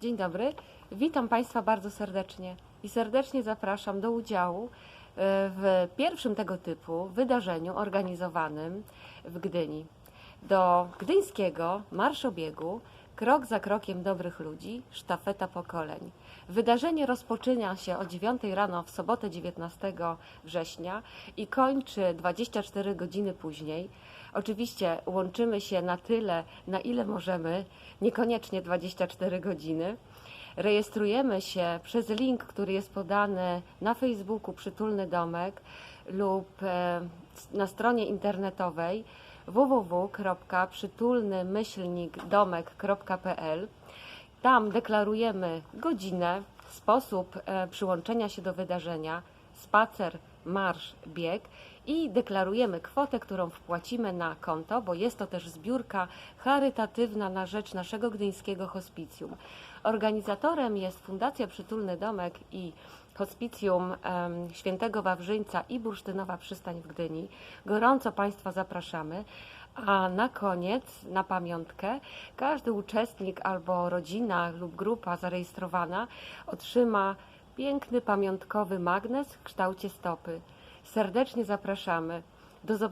Dzień dobry. Witam Państwa bardzo serdecznie i serdecznie zapraszam do udziału e, w pierwszym tego typu wydarzeniu organizowanym w Gdyni. Do gdyńskiego marszobiegu Krok za krokiem dobrych ludzi, sztafeta pokoleń. Wydarzenie rozpoczyna się o 9 rano w sobotę 19 września i kończy 24 godziny później. Oczywiście łączymy się na tyle, na ile możemy, niekoniecznie 24 godziny. Rejestrujemy się przez link, który jest podany na Facebooku Przytulny Domek lub e, na stronie internetowej www.przytulny-domek.pl. Tam deklarujemy godzinę, sposób e, przyłączenia się do wydarzenia, spacer, marsz, bieg i deklarujemy kwotę, którą wpłacimy na konto, bo jest to też zbiórka charytatywna na rzecz naszego gdyńskiego hospicjum. Organizatorem jest Fundacja Przytulny Domek i Hospicjum Świętego Wawrzyńca i Bursztynowa Przystań w Gdyni. Gorąco Państwa zapraszamy. A na koniec, na pamiątkę, każdy uczestnik albo rodzina lub grupa zarejestrowana otrzyma piękny pamiątkowy magnes w kształcie stopy. Serdecznie zapraszamy. Do zobaczenia.